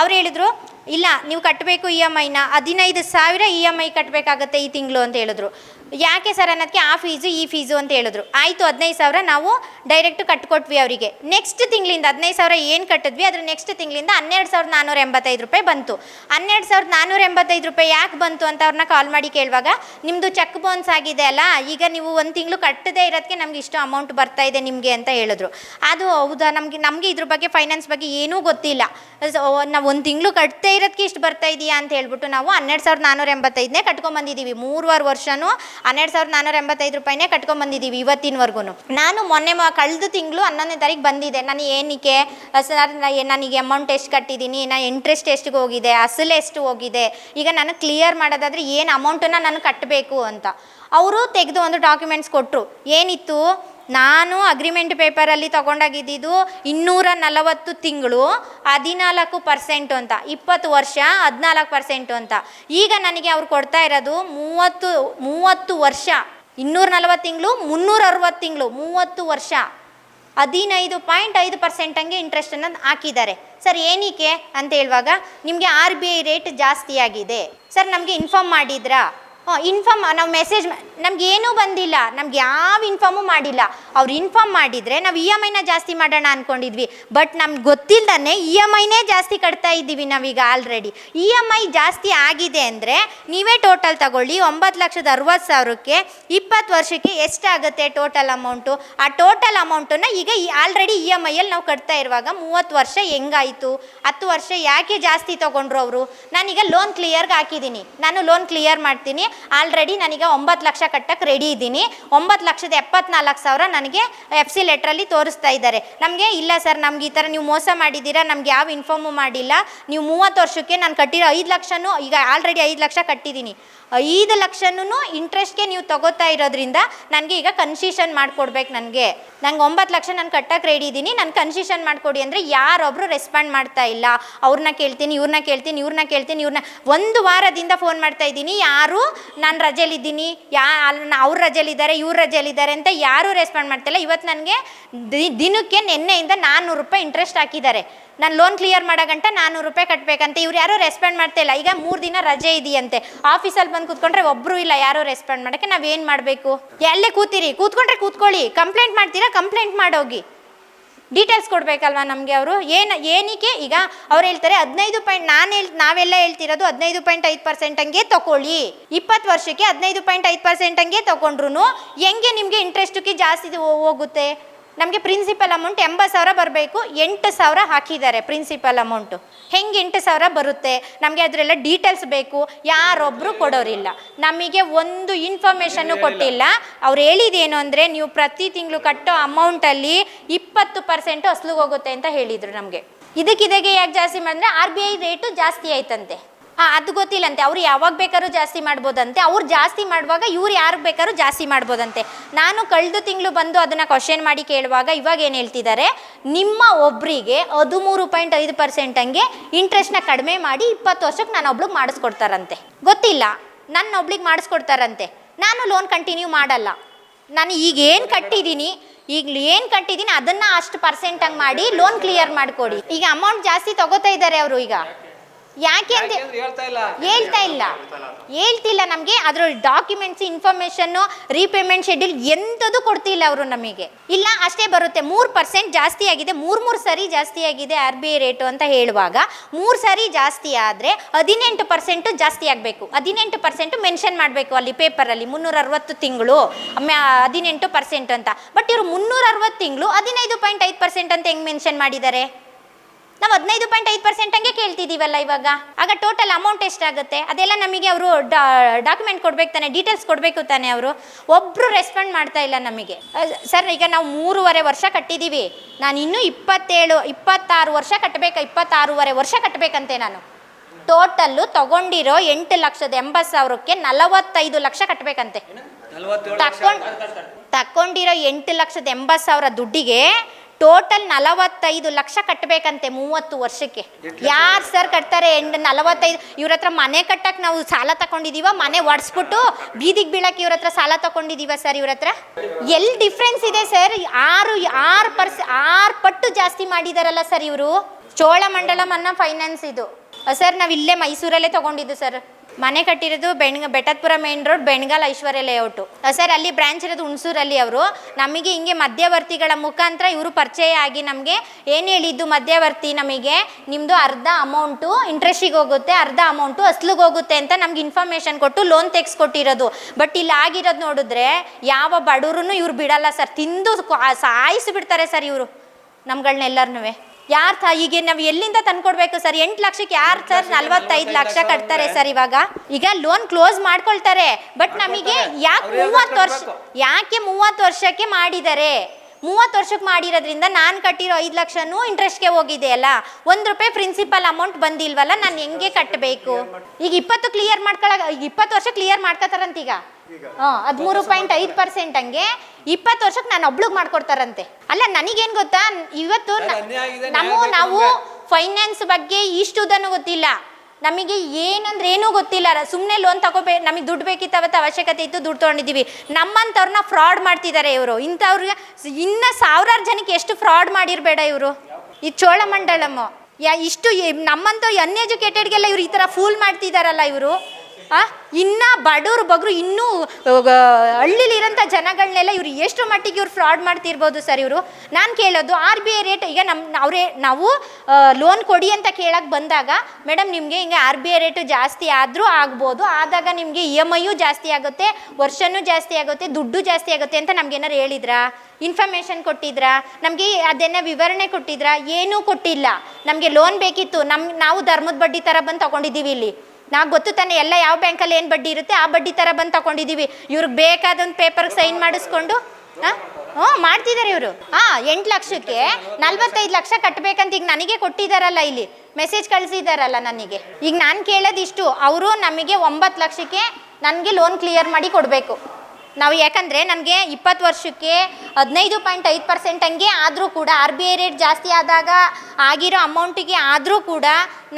ಅವ್ರು ಹೇಳಿದ್ರು, ಇಲ್ಲ, ನೀವು ಕಟ್ಟಬೇಕು ಇ ಎಂ ಐನ. ಹದಿನೈದು ಸಾವಿರ ಇ ಎಂ ಐ ಕಟ್ಟಬೇಕಾಗತ್ತೆ ಈ ತಿಂಗಳು ಅಂತ ಹೇಳಿದ್ರು. ಯಾಕೆ ಸರ್ ಅನ್ನೋದಕ್ಕೆ ಆ ಫೀಸು ಈ ಫೀಸು ಅಂತ ಹೇಳಿದ್ರು. ಆಯಿತು, ಹದಿನೈದು ಸಾವಿರ ನಾವು ಡೈರೆಕ್ಟ್ ಕಟ್ಕೊಟ್ವಿ ಅವರಿಗೆ. ನೆಕ್ಸ್ಟ್ ತಿಂಗಳಿಂದ ಹದಿನೈದು ಸಾವಿರ ಏನು ಕಟ್ಟಿದ್ವಿ, ಅದ್ರ ನೆಕ್ಸ್ಟ್ ತಿಂಗಳಿಂದ ಹನ್ನೆರಡು ಸಾವಿರದ ನಾನ್ನೂರ ಎಂಬತ್ತೈದು ರೂಪಾಯಿ ಬಂತು. ಹನ್ನೆರಡು ಸಾವಿರದ ನಾನ್ನೂರ ಎಂಬತ್ತೈದು ರೂಪಾಯಿ ಯಾಕೆ ಬಂತು ಅಂತ ಅವ್ರನ್ನ ಕಾಲ್ ಮಾಡಿ ಕೇಳುವಾಗ ನಿಮ್ಮದು ಚೆಕ್ ಬೌನ್ಸ್ ಆಗಿದೆ ಅಲ್ಲ, ಈಗ ನೀವು ಒಂದು ತಿಂಗಳು ಕಟ್ಟದೇ ಇರೋದಕ್ಕೆ ನಮ್ಗೆ ಇಷ್ಟು ಅಮೌಂಟ್ ಬರ್ತಾ ಇದೆ ನಿಮಗೆ ಅಂತ ಹೇಳಿದ್ರು. ಅದು ಹೌದಾ? ನಮಗೆ ನಮಗೆ ಇದ್ರ ಬಗ್ಗೆ ಫೈನಾನ್ಸ್ ಬಗ್ಗೆ ಏನೂ ಗೊತ್ತಿಲ್ಲ. ನಾವು ಒಂದು ತಿಂಗಳು ಕಟ್ಟದೇ ಇರೋದಕ್ಕೆ ಇಷ್ಟು ಬರ್ತಾ ಇದೆಯಾ ಅಂತ ಹೇಳ್ಬಿಟ್ಟು ನಾವು ಹನ್ನೆರಡು ಸಾವಿರದ ನಾನ್ನೂರ ಎಂಬತ್ತೈದನೇ ಕಟ್ಕೊಂಬಂದಿದ್ದೀವಿ ಮೂರುವರೆ ವರ್ಷನೂ ಹನ್ನೆರಡು ಸಾವಿರದ ನಾನ್ನೂರ ಎಂಬತ್ತೈದು ರೂಪಾಯಿನೇ ಕಟ್ಕೊಂಬಂದಿದ್ದೀವಿ ಇವತ್ತಿನವರೆಗೂ ನಾನು ಮೊನ್ನೆ ಮ, ಕಳೆದ ತಿಂಗಳು ಹನ್ನೊಂದನೇ ತಾರೀಕು ಬಂದಿದೆ ನಾನು ಏನಕ್ಕೆ ಸರ್ ನನಗೆ ಅಮೌಂಟ್ ಎಷ್ಟು ಕಟ್ಟಿದ್ದೀನಿ ನಾ ಇಂಟ್ರೆಸ್ಟ್ ಎಷ್ಟಿಗೆ ಹೋಗಿದೆ, ಅಸಲು ಎಷ್ಟು ಹೋಗಿದೆ, ಈಗ ನಾನು ಕ್ಲಿಯರ್ ಮಾಡೋದಾದರೆ ಏನು ಅಮೌಂಟನ್ನು ನಾನು ಕಟ್ಟಬೇಕು ಅಂತ. ಅವರು ತೆಗೆದು ಒಂದು ಡಾಕ್ಯುಮೆಂಟ್ಸ್ ಕೊಟ್ಟರು ಏನಿತ್ತು? ನಾನು ಅಗ್ರಿಮೆಂಟ್ ಪೇಪರಲ್ಲಿ ತಗೊಂಡಾಗಿದ್ದಿದ್ದು ಇನ್ನೂರ ನಲವತ್ತು ತಿಂಗಳು, ಹದಿನಾಲ್ಕು ಪರ್ಸೆಂಟು ಅಂತ, ಇಪ್ಪತ್ತು ವರ್ಷ, ಹದಿನಾಲ್ಕು ಪರ್ಸೆಂಟು ಅಂತ. ಈಗ ನನಗೆ ಅವ್ರು ಕೊಡ್ತಾ ಇರೋದು ಮೂವತ್ತು ಮೂವತ್ತು ವರ್ಷ, ಇನ್ನೂರ ನಲವತ್ತು ತಿಂಗಳು, ಮುನ್ನೂರ ಅರವತ್ತು ತಿಂಗಳು, ಮೂವತ್ತು ವರ್ಷ. ಹದಿನೈದು ಪಾಯಿಂಟ್ ಐದು ಪರ್ಸೆಂಟ್ ಹಂಗೆ ಇಂಟ್ರೆಸ್ಟನ್ನು ಹಾಕಿದ್ದಾರೆ. ಸರ್ ಏನಕ್ಕೆ ಅಂತ ಹೇಳುವಾಗ, ನಿಮಗೆ ಆರ್ ಬಿ ಐ ರೇಟ್ ಜಾಸ್ತಿಯಾಗಿದೆ ಸರ್, ನಮಗೆ ಇನ್ಫಾರ್ಮ್ ಮಾಡಿದ್ರಾ? ಇನ್ಫಾರ್ಮ್ ನಾವು ಮೆಸೇಜ್ ನಮ್ಗೆ ಏನೂ ಬಂದಿಲ್ಲ, ನಮ್ಗೆ ಯಾವ ಇನ್ಫಾರ್ಮು ಮಾಡಿಲ್ಲ. ಅವ್ರು ಇನ್ಫಾರ್ಮ್ ಮಾಡಿದರೆ ನಾವು ಇ ಎಂ ಐನ ಜಾಸ್ತಿ ಮಾಡೋಣ ಅಂದ್ಕೊಂಡಿದ್ವಿ ಬಟ್ ನಮ್ಗೆ ಗೊತ್ತಿಲ್ಲದೆ ಇ ಎಂ ಐನೇ ಜಾಸ್ತಿ ಕಟ್ತಾ ಇದ್ದೀವಿ ನಾವೀಗ ಆಲ್ರೆಡಿ ಇ ಎಂ ಐ ಜಾಸ್ತಿ ಆಗಿದೆ ಅಂದರೆ ನೀವೇ ಟೋಟಲ್ ತಗೊಳ್ಳಿ. ಒಂಬತ್ತು ಲಕ್ಷದ ಅರವತ್ತು ಸಾವಿರಕ್ಕೆ ಇಪ್ಪತ್ತು ವರ್ಷಕ್ಕೆ ಎಷ್ಟಾಗುತ್ತೆ ಟೋಟಲ್ ಅಮೌಂಟು ಆ ಟೋಟಲ್ ಅಮೌಂಟನ್ನು ಈಗ ಆಲ್ರೆಡಿ ಇ ಎಂ ಐಯಲ್ಲಿ ನಾವು ಕಟ್ತಾ ಇರುವಾಗ ಮೂವತ್ತು ವರ್ಷ ಹೆಂಗಾಯಿತು? ಹತ್ತು ವರ್ಷ ಯಾಕೆ ಜಾಸ್ತಿ ತೊಗೊಂಡ್ರು ಅವರು? ನಾನೀಗ ಲೋನ್ ಕ್ಲಿಯರ್ಗೆ ಹಾಕಿದ್ದೀನಿ ನಾನು ಲೋನ್ ಕ್ಲಿಯರ್ ಮಾಡ್ತೀನಿ. ಆಲ್ರೆಡಿ ನನಗೆ ಒಂಬತ್ತು ಲಕ್ಷ ಕಟ್ಟಕ್ಕೆ ರೆಡಿ ಇದ್ದೀನಿ. ಒಂಬತ್ತು ಲಕ್ಷದ ಎಪ್ಪತ್ನಾಲ್ಕು ಸಾವಿರ ನನಗೆ ಎಫ್ ಸಿ ಲೆಟ್ರಲ್ಲಿ ತೋರಿಸ್ತಾ ಇದ್ದಾರೆ. ನಮಗೆ ಇಲ್ಲ ಸರ್ ನಮ್ಗೆ ಈ ಥರ ನೀವು ಮೋಸ ಮಾಡಿದ್ದೀರಾ, ನಮ್ಗೆ ಯಾವ ಇನ್ಫಾರ್ಮು ಮಾಡಿಲ್ಲ. ನೀವು ಮೂವತ್ತು ವರ್ಷಕ್ಕೆ ನಾನು ಕಟ್ಟಿರೋ ಐದು ಲಕ್ಷನೂ ಈಗ ಆಲ್ರೆಡಿ ಐದು ಲಕ್ಷ ಕಟ್ಟಿದ್ದೀನಿ. ಐದು ಲಕ್ಷನೂ ಇಂಟ್ರೆಸ್ಟ್ಗೆ ನೀವು ತಗೋತಾ ಇರೋದ್ರಿಂದ ನನಗೆ ಈಗ ಕನ್ಸಿಷನ್ ಮಾಡಿಕೊಡ್ಬೇಕು ನನಗೆ. ನಂಗೆ ಒಂಬತ್ತು ಲಕ್ಷ ನಾನು ಕಟ್ಟಕ್ಕೆ ರೆಡಿ ಇದ್ದೀನಿ. ನಾನು ಕನ್ಸಿಷನ್ ಮಾಡಿಕೊಡಿ ಅಂದರೆ ಯಾರೊಬ್ಬರು ರೆಸ್ಪಾಂಡ್ ಮಾಡ್ತಾ ಇಲ್ಲ. ಅವ್ರನ್ನ ಕೇಳ್ತೀನಿ ಇವ್ರನ್ನ ಕೇಳ್ತೀನಿ ಇವ್ರನ್ನ ಕೇಳ್ತೀನಿ ಇವ್ರನ್ನ ಒಂದು ವಾರದಿಂದ ಫೋನ್ ಮಾಡ್ತಾ ಇದ್ದೀನಿ. ಯಾರು ನಾನು ರಜೆಲಿದ್ದೀನಿ ಯಾ ಅವ್ರ ರಜೆಲಿದ್ದಾರೆ ಇವ್ರ ರಜೆಯಲ್ಲಿದ್ದಾರೆ ಅಂತ ಯಾರೂ ರೆಸ್ಪಾಂಡ್ ಮಾಡ್ತಿಲ್ಲ. ಇವತ್ತು ನನಗೆ ದಿನಕ್ಕೆ ನಿನ್ನೆಯಿಂದ ನಾನ್ನೂರು ರೂಪಾಯಿ ಇಂಟ್ರೆಸ್ಟ್ ಹಾಕಿದ್ದಾರೆ. ನಾನು ಲೋನ್ ಕ್ಲಿಯರ್ ಮಾಡೋ ಗಂಟ ನಾನ್ನೂರು ರೂಪಾಯಿ ಕಟ್ಟಬೇಕಂತ ಇವ್ರು ಯಾರೂ ರೆಸ್ಪಾಂಡ್ ಮಾಡ್ತಾ ಇಲ್ಲ ಈಗ ಮೂರು ದಿನ ರಜೆ ಇದೆಯಂತೆ. ಆಫೀಸಲ್ಲಿ ಬಂದು ಕೂತ್ಕೊಂಡ್ರೆ ಒಬ್ಬರು ಇಲ್ಲ, ಯಾರೂ ರೆಸ್ಪಾಂಡ್ ಮಾಡೋಕ್ಕೆ ನಾವೇನು ಮಾಡಬೇಕು? ಎಲ್ಲೇ ಕೂತೀರಿ? ಕೂತ್ಕೊಂಡ್ರೆ ಕೂತ್ಕೊಳ್ಳಿ. ಕಂಪ್ಲೇಂಟ್ ಮಾಡ್ತೀರಾ? ಕಂಪ್ಲೇಂಟ್ ಮಾಡೋಗಿ. ಡೀಟೇಲ್ಸ್ ಕೊಡಬೇಕಲ್ವಾ ನಮಗೆ ಅವರು? ಏನು, ಏನಕ್ಕೆ? ಈಗ ಅವ್ರು ಹೇಳ್ತಾರೆ ಹದಿನೈದು ಪಾಯಿಂಟ್ ನಾನು ಹೇಳ್, ನಾವೆಲ್ಲ ಹೇಳ್ತಿರೋದು ಹದಿನೈದು ಪಾಯಿಂಟ್ ಐದು ಪರ್ಸೆಂಟ್ ಹಂಗೆ ತಗೊಳ್ಳಿ ಇಪ್ಪತ್ತು ವರ್ಷಕ್ಕೆ ಹದಿನೈದು ಪಾಯಿಂಟ್ ಐದು ಪರ್ಸೆಂಟ್ ಹಂಗೆ ತಗೊಂಡ್ರು ಹೆಂಗೆ ನಿಮಗೆ ಇಂಟ್ರೆಸ್ಟಕ್ಕೆ ಜಾಸ್ತಿ ಹೋಗುತ್ತೆ? ನಮಗೆ ಪ್ರಿನ್ಸಿಪಲ್ ಅಮೌಂಟ್ ಎಂಬತ್ತು ಸಾವಿರ ಬರಬೇಕು. ಎಂಟು ಸಾವಿರ ಹಾಕಿದ್ದಾರೆ ಪ್ರಿನ್ಸಿಪಲ್ ಅಮೌಂಟು ಹೆಂಗೆ ಎಂಟು ಸಾವಿರ ಬರುತ್ತೆ? ನಮಗೆ ಅದರೆಲ್ಲ ಡೀಟೇಲ್ಸ್ ಬೇಕು. ಯಾರೊಬ್ಬರು ಕೊಡೋರಿಲ್ಲ. ನಮಗೆ ಒಂದು ಇನ್ಫಾರ್ಮೇಷನ್ನು ಕೊಟ್ಟಿಲ್ಲ. ಅವ್ರು ಹೇಳಿದೇನು ಅಂದರೆ ನೀವು ಪ್ರತಿ ತಿಂಗಳು ಕಟ್ಟೋ ಅಮೌಂಟಲ್ಲಿ ಇಪ್ಪತ್ತು ಪರ್ಸೆಂಟು ಅಸ್ಲಿಗೆ ಹೋಗುತ್ತೆ ಅಂತ ಹೇಳಿದರು ನಮಗೆ. ಇದಕ್ಕಿದಾಗೆ ಯಾಕೆ ಜಾಸ್ತಿ ಮಾಡಿದ್ರೆ ಆರ್ ಬಿ ಐ ರೇಟು ಜಾಸ್ತಿ ಆಯ್ತಂತೆ. ಹಾಂ ಅದು ಗೊತ್ತಿಲ್ಲಂತೆ. ಅವ್ರು ಯಾವಾಗ ಬೇಕಾದ್ರೂ ಜಾಸ್ತಿ ಮಾಡ್ಬೋದಂತೆ. ಅವ್ರು ಜಾಸ್ತಿ ಮಾಡುವಾಗ ಇವ್ರು ಯಾರು ಬೇಕಾದ್ರೂ ಜಾಸ್ತಿ ಮಾಡ್ಬೋದಂತೆ. ನಾನು ಕಳೆದ ತಿಂಗಳು ಬಂದು ಅದನ್ನು ಕ್ವಶನ್ ಮಾಡಿ ಕೇಳುವಾಗ ಇವಾಗ ಏನು ಹೇಳ್ತಿದ್ದಾರೆ ನಿಮ್ಮ ಒಬ್ಬರಿಗೆ ಹದಿಮೂರು ಪಾಯಿಂಟ್ ಐದು ಪರ್ಸೆಂಟ್ ಹಂಗೆ ಇಂಟ್ರೆಸ್ಟ್ನ ಕಡಿಮೆ ಮಾಡಿ ಇಪ್ಪತ್ತು ವರ್ಷಕ್ಕೆ ನಾನು ಒಬ್ಳಿಗೆ ಮಾಡಿಸ್ಕೊಡ್ತಾರಂತೆ. ಗೊತ್ತಿಲ್ಲ. ನನ್ನ ಒಬ್ಳಿಗೆ ಮಾಡಿಸ್ಕೊಡ್ತಾರಂತೆ. ನಾನು ಲೋನ್ ಕಂಟಿನ್ಯೂ ಮಾಡಲ್ಲ. ನಾನು ಈಗ ಏನು ಕಟ್ಟಿದ್ದೀನಿ ಈಗ ಏನು ಕಟ್ಟಿದ್ದೀನಿ ಅದನ್ನು ಅಷ್ಟು ಪರ್ಸೆಂಟ್ ಹಂಗೆ ಮಾಡಿ ಲೋನ್ ಕ್ಲಿಯರ್ ಮಾಡಿಕೊಡಿ. ಈಗ ಅಮೌಂಟ್ ಜಾಸ್ತಿ ತಗೋತಾ ಇದ್ದಾರೆ ಅವರು ಈಗ. ಯಾಕೆ ಅಂತ ಯಾಕೆಂದ್ರೆ ಹೇಳ್ತಾ ಇಲ್ಲ. ಹೇಳ್ತಾ ಇಲ್ಲ. ಹೇಳ್ತಿಲ್ಲ ನಮಗೆ. ಅದ್ರಲ್ಲಿ ಡಾಕ್ಯುಮೆಂಟ್ಸ್ ಇನ್ಫಾರ್ಮೇಶನ್ ರೀಪೇಮೆಂಟ್ ಶೆಡ್ಯೂಲ್ ಎಂಥದ್ದು ಕೊಡ್ತಿಲ್ಲ ಅವರು ನಮಗೆ. ಇಲ್ಲ ಅಷ್ಟೇ ಬರುತ್ತೆ. ಮೂರು ಪರ್ಸೆಂಟ್ ಜಾಸ್ತಿ ಆಗಿದೆ. ಮೂರು ಮೂರು ಸರಿ ಜಾಸ್ತಿ ಆಗಿದೆ ಆರ್ ಬಿ ಐ ರೇಟು ಅಂತ ಹೇಳುವಾಗ ಮೂರು ಸರಿ ಜಾಸ್ತಿ ಆದರೆ ಹದಿನೆಂಟು ಪರ್ಸೆಂಟು ಜಾಸ್ತಿ ಆಗಬೇಕು. ಹದಿನೆಂಟು ಪರ್ಸೆಂಟು ಮೆನ್ಷನ್ ಮಾಡಬೇಕು ಅಲ್ಲಿ ಪೇಪರಲ್ಲಿ ಮುನ್ನೂರ ಅರವತ್ತು ತಿಂಗಳು. ಹದಿನೆಂಟು ಪರ್ಸೆಂಟ್ ಅಂತ. ಬಟ್ ಇವರು ಮುನ್ನೂರ ಅರವತ್ತು ತಿಂಗಳು ಹದಿನೈದು ಪಾಯಿಂಟ್ ಐದು ಪರ್ಸೆಂಟ್ ಅಂತ ಹೆಂಗೆ ಮೆನ್ಷನ್ ಮಾಡಿದ್ದಾರೆ? ನಾವು ಹದಿನೈದು ಪಾಯಿಂಟ್ ಐದು ಪರ್ಸೆಂಟ್ ಹಂಗೆ ಕೇಳ್ತಿದ್ದೀವಲ್ಲ ಇವಾಗ. ಆಗ ಟೋಟಲ್ ಅಮೌಂಟ್ ಎಷ್ಟಾಗುತ್ತೆ? ಅದೆಲ್ಲ ನಮಗೆ ಅವರು ಡಾಕ್ಯುಮೆಂಟ್ ಕೊಡ್ಬೇಕು ತಾನೆ ಡೀಟೇಲ್ಸ್ ಕೊಡಬೇಕು ತಾನೆ ಅವರು. ಒಬ್ಬರು ರೆಸ್ಪಾಂಡ್ ಮಾಡ್ತಾ ಇಲ್ಲ ನಮಗೆ. ಸರ್ ಈಗ ನಾವು ಮೂರುವರೆ ವರ್ಷ ಕಟ್ಟಿದ್ದೀವಿ ನಾನು ಇನ್ನೂ ಇಪ್ಪತ್ತೇಳು ಇಪ್ಪತ್ತಾರು ವರ್ಷ ಕಟ್ಟಬೇಕು ಇಪ್ಪತ್ತಾರೂವರೆ ವರ್ಷ ಕಟ್ಟಬೇಕಂತೆ ನಾನು. ಟೋಟಲ್ಲು ತಗೊಂಡಿರೋ ಎಂಟು ಲಕ್ಷದ ಎಂಬತ್ತು ಸಾವಿರಕ್ಕೆ ನಲವತ್ತೈದು ಲಕ್ಷ ಕಟ್ಟಬೇಕಂತೆ ತಕೊಂಡ್ ತಕೊಂಡಿರೋ ಎಂಟು ಲಕ್ಷದ ಎಂಬತ್ತು ಸಾವಿರ ದುಡ್ಡಿಗೆ ಟೋಟಲ್ ನಲವತ್ತೈದು ಲಕ್ಷ ಕಟ್ಟಬೇಕಂತೆ ಮೂವತ್ತು ವರ್ಷಕ್ಕೆ. ಯಾರು ಸರ್ ಕಟ್ತಾರೆ? ಎಂಡ್ ನಲವತ್ತೈದು ಇವ್ರ ಹತ್ರ ಮನೆ ಕಟ್ಟಕ್ಕೆ ನಾವು ಸಾಲ ತಗೊಂಡಿದ್ದೀವ ಮನೆ ಒಡಿಸ್ಬಿಟ್ಟು ಬೀದಿಗೆ ಬೀಳಕ್ಕೆ ಇವ್ರ ಹತ್ರ ಸಾಲ ತಗೊಂಡಿದ್ದೀವ ಸರ್ ಇವ್ರ ಹತ್ರ? ಎಲ್ಲಿ ಡಿಫ್ರೆನ್ಸ್ ಇದೆ ಸರ್? ಆರು ಆರು ಪರ್ಸ್ ಆರು ಪಟ್ಟು ಜಾಸ್ತಿ ಮಾಡಿದಾರಲ್ಲ ಸರ್ ಇವರು? ಚೋಳಮಂಡಲಂ ಅನ್ನೋ ಫೈನಾನ್ಸ್ ಇದು. ಸರ್ ನಾವು ಇಲ್ಲೇ ಮೈಸೂರಲ್ಲೇ ತಗೊಂಡಿದ್ದು ಸರ್. ಮನೆ ಕಟ್ಟಿರೋದು ಬೆಣ್ಗ ಬೆಟ್ಟದಪುರ ಮೇನ್ ರೋಡ್ ಬೆಣ್ಗಾಲ್ ಐಶ್ವರ್ಯ ಲೇಔಟು ಸರ್ ಅಲ್ಲಿ ಬ್ರಾಂಚ್ ಇರೋದು ಹುಣಸೂರಲ್ಲಿ ಅವರು. ನಮಗೆ ಹಿಂಗೆ ಮಧ್ಯವರ್ತಿಗಳ ಮುಖಾಂತರ ಇವರು ಪರಿಚಯ ಆಗಿ ನಮಗೆ ಏನು ಹೇಳಿದ್ದು ಮಧ್ಯವರ್ತಿ ನಮಗೆ? ನಿಮ್ಮದು ಅರ್ಧ ಅಮೌಂಟು ಇಂಟ್ರೆಸ್ಟಿಗೆ ಹೋಗುತ್ತೆ, ಅರ್ಧ ಅಮೌಂಟು ಅಸ್ಲಿಗೆ ಹೋಗುತ್ತೆ ಅಂತ ನಮ್ಗೆ ಇನ್ಫಾರ್ಮೇಷನ್ ಕೊಟ್ಟು ಲೋನ್ ತೆಗೆಸ್ಕೊಟ್ಟಿರೋದು. ಬಟ್ ಇಲ್ಲಿ ಆಗಿರೋದು ನೋಡಿದ್ರೆ ಯಾವ ಬಡವ್ರೂ ಇವ್ರು ಬಿಡಲ್ಲ ಸರ್ ತಿಂದು ಸಾಯಿಸಿಬಿಡ್ತಾರೆ ಸಾಯಿಸಿ ಸರ್ ಇವರು. ನಮ್ಗಳನ್ನೆಲ್ಲರನ್ನೂ ಯಾರು ತ ಈಗ ನಾವು ಎಲ್ಲಿಂದ ತಂದ್ಕೊಡ್ಬೇಕು ಸರ್? ಎಂಟು ಲಕ್ಷಕ್ಕೆ ಯಾರು ಸರ್ ನಲ್ವತ್ತೈದು ಲಕ್ಷ ಕಟ್ತಾರೆ ಸರ್ ಇವಾಗ? ಈಗ ಲೋನ್ ಕ್ಲೋಸ್ ಮಾಡ್ಕೊಳ್ತಾರೆ. ಬಟ್ ನಮಗೆ ಯಾಕೆ ಮೂವತ್ತು ವರ್ಷ ಯಾಕೆ ಮೂವತ್ತು ವರ್ಷಕ್ಕೆ ಮಾಡಿದ್ದಾರೆ ಮೂವತ್ತು ವರ್ಷಕ್ಕೆ ಮಾಡಿರೋದ್ರಿಂದ ನಾನು ಕಟ್ಟಿರೋ ಐದು ಲಕ್ಷನೂ ಇಂಟ್ರೆಸ್ಟ್ಗೆ ಹೋಗಿದೆ ಅಲ್ಲ? ಒಂದು ರೂಪಾಯಿ ಪ್ರಿನ್ಸಿಪಲ್ ಅಮೌಂಟ್ ಬಂದಿಲ್ವಲ್ಲ ನಾನು ಹೆಂಗೆ ಕಟ್ಟಬೇಕು ಈಗ ಇಪ್ಪತ್ತು ಕ್ಲಿಯರ್ ಮಾಡ್ಕೊಳ ಈಗ ಇಪ್ಪತ್ತು ವರ್ಷ ಕ್ಲಿಯರ್ ಮಾಡ್ಕೋತಾರಂತೀಗ? ಹಾಂ ಹದಿಮೂರು ಪಾಯಿಂಟ್ ಐದು ಪರ್ಸೆಂಟ್ ಹಂಗೆ. ಇಪ್ಪತ್ತು ವರ್ಷಕ್ಕೆ ನಾನು ಒಬ್ಳಿಗೆ ಮಾಡ್ಕೊಡ್ತಾರಂತೆ. ಅಲ್ಲ ನನಗೇನು ಗೊತ್ತಾ? ಇವತ್ತು ನಮ್ಮ ನಾವು ಫೈನಾನ್ಸ್ ಬಗ್ಗೆ ಇಷ್ಟುದನ್ನು ಗೊತ್ತಿಲ್ಲ. ನಮಗೆ ಏನಂದ್ರೆ ಏನೂ ಗೊತ್ತಿಲ್ಲ. ಸುಮ್ಮನೆ ಲೋನ್ ತಗೋಬೇಕು ನಮಗೆ ದುಡ್ಡು ಬೇಕಿತ್ತು ಅವತ್ತು ಅವಶ್ಯಕತೆ ಇತ್ತು ದುಡ್ಡು ತೊಗೊಂಡಿದ್ದೀವಿ. ನಮ್ಮಂಥವ್ರನ್ನ ಫ್ರಾಡ್ ಮಾಡ್ತಿದ್ದಾರೆ ಇವರು. ಇಂಥವ್ರಿಗೆ ಇನ್ನು ಸಾವಿರಾರು ಜನಕ್ಕೆ ಎಷ್ಟು ಫ್ರಾಡ್ ಮಾಡಿರಬೇಡ ಇವರು. ಈ ಚೋಳಮಂಡಲಮ್ಮು. ಯಾ ಇಷ್ಟು ನಮ್ಮಂತೂ ನಮ್ಮಂಥ ಅನ್ಎಜುಕೇಟೆಡ್ಗೆಲ್ಲ ಇವರು ಈ ಥರ ಫೂಲ್ ಮಾಡ್ತಿದ್ದಾರಲ್ಲ ಇವರು. ಆ? ಇನ್ನು ಬಡವರು ಬಗ್ರು ಇನ್ನೂ ಹಳ್ಳಿಲಿರೋಂಥ ಜನಗಳನ್ನೆಲ್ಲ ಇವ್ರು ಎಷ್ಟು ಮಟ್ಟಿಗೆ ಇವ್ರು ಫ್ರಾಡ್ ಮಾಡ್ತಿರ್ಬೋದು ಸರ್ ಇವರು. ನಾನು ಕೇಳೋದು ಆರ್ ಬಿ ಐ ರೇಟ್, ಈಗ ನಮ್ಮ ಅವರೇ, ನಾವು ಲೋನ್ ಕೊಡಿ ಅಂತ ಕೇಳಕ್ಕೆ ಬಂದಾಗ, ಮೇಡಮ್ ನಿಮಗೆ ಹಿಂಗೆ ಆರ್ ಬಿ ಐ ರೇಟು ಜಾಸ್ತಿ ಆದರೂ ಆಗ್ಬೋದು, ಆದಾಗ ನಿಮಗೆ ಇ ಎಂ ಐಯು ಜಾಸ್ತಿ ಆಗುತ್ತೆ, ವರ್ಷನೂ ಜಾಸ್ತಿ ಆಗುತ್ತೆ, ದುಡ್ಡು ಜಾಸ್ತಿ ಆಗುತ್ತೆ ಅಂತ ನಮ್ಗೇನಾರು ಹೇಳಿದ್ರಾ? ಇನ್ಫಾರ್ಮೇಷನ್ ಕೊಟ್ಟಿದ್ರಾ? ನಮಗೆ ಅದನ್ನು ವಿವರಣೆ ಕೊಟ್ಟಿದ್ರಾ? ಏನೂ ಕೊಟ್ಟಿಲ್ಲ. ನಮಗೆ ಲೋನ್ ಬೇಕಿತ್ತು. ನಮ್ಮ ನಾವು ಧರ್ಮದ ಬಡ್ಡಿ ಥರ ಬಂದು ತೊಗೊಂಡಿದ್ದೀವಿ ಇಲ್ಲಿ. ನಾವು ಗೊತ್ತು ತಾನೆ ಎಲ್ಲ ಯಾವ ಬ್ಯಾಂಕಲ್ಲಿ ಏನು ಬಡ್ಡಿ ಇರುತ್ತೆ, ಆ ಬಡ್ಡಿ ಥರ ಬಂದು ತಗೊಂಡಿದ್ದೀವಿ ಇವ್ರಿಗೆ ಬೇಕಾದೊಂದು ಪೇಪರ್ಗೆ ಸೈನ್ ಮಾಡಿಸ್ಕೊಂಡು, ಹಾಂ? ಹ್ಞೂ ಮಾಡ್ತಿದ್ದಾರೆ ಇವರು. ಹಾಂ, ಎಂಟು ಲಕ್ಷಕ್ಕೆ ನಲ್ವತ್ತೈದು ಲಕ್ಷ ಕಟ್ಟಬೇಕಂತ ಈಗ ನನಗೆ ಕೊಟ್ಟಿದ್ದಾರಲ್ಲ ಇಲ್ಲಿ. ಮೆಸೇಜ್ ಕಳಿಸಿದಾರಲ್ಲ ನನಗೆ ಈಗ ನಾನು ಕೇಳೋದಿಷ್ಟು ಅವರು ನಮಗೆ ಒಂಬತ್ತು ಲಕ್ಷಕ್ಕೆ ನನಗೆ ಲೋನ್ ಕ್ಲಿಯರ್ ಮಾಡಿ ಕೊಡಬೇಕು. ನಾವು ಯಾಕಂದರೆ ನನಗೆ ಇಪ್ಪತ್ತು ವರ್ಷಕ್ಕೆ ಹದಿನೈದು ಪಾಯಿಂಟ್ ಐದು ಪರ್ಸೆಂಟ್ ಹಂಗೆ ಆದರೂ ಕೂಡ ಆರ್ ಬಿ ಐ ರೇಟ್ ಜಾಸ್ತಿ ಆದಾಗ ಆಗಿರೋ ಅಮೌಂಟಿಗೆ ಆದರೂ ಕೂಡ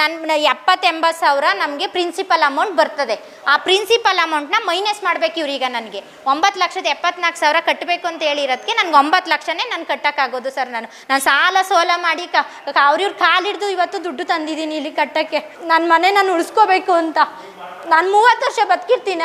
ನನ್ನ ಎಪ್ಪತ್ತೆಂಬತ್ತು ಸಾವಿರ ನಮಗೆ ಪ್ರಿನ್ಸಿಪಲ್ ಅಮೌಂಟ್ ಬರ್ತದೆ. ಆ ಪ್ರಿನ್ಸಿಪಲ್ ಅಮೌಂಟ್ನ ಮೈನಸ್ ಮಾಡಬೇಕು ಇವ್ರೀಗ ನನಗೆ. ಒಂಬತ್ತು ಲಕ್ಷದ ಎಪ್ಪತ್ನಾಲ್ಕು ಸಾವಿರ ಕಟ್ಟಬೇಕು ಅಂತ ಹೇಳಿರೋದಕ್ಕೆ ನನಗೆ ಒಂಬತ್ತು ಲಕ್ಷನೇ ನಾನು ಕಟ್ಟೋಕ್ಕಾಗೋದು ಸರ್ ನಾನು. ನಾನು ಸಾಲ ಸೋಲ ಮಾಡಿ ಕ ಅವ್ರಿವ್ರ ಕಾಲಿಡ್ದು ಇವತ್ತು ದುಡ್ಡು ತಂದಿದ್ದೀನಿ ಇಲ್ಲಿ ಕಟ್ಟೋಕ್ಕೆ. ನನ್ನ ಮನೆ ನಾನು ಉಳಿಸ್ಕೋಬೇಕು ಅಂತ. ನಾನು ಮೂವತ್ತು ವರ್ಷ ಬದುಕಿರ್ತೀನ?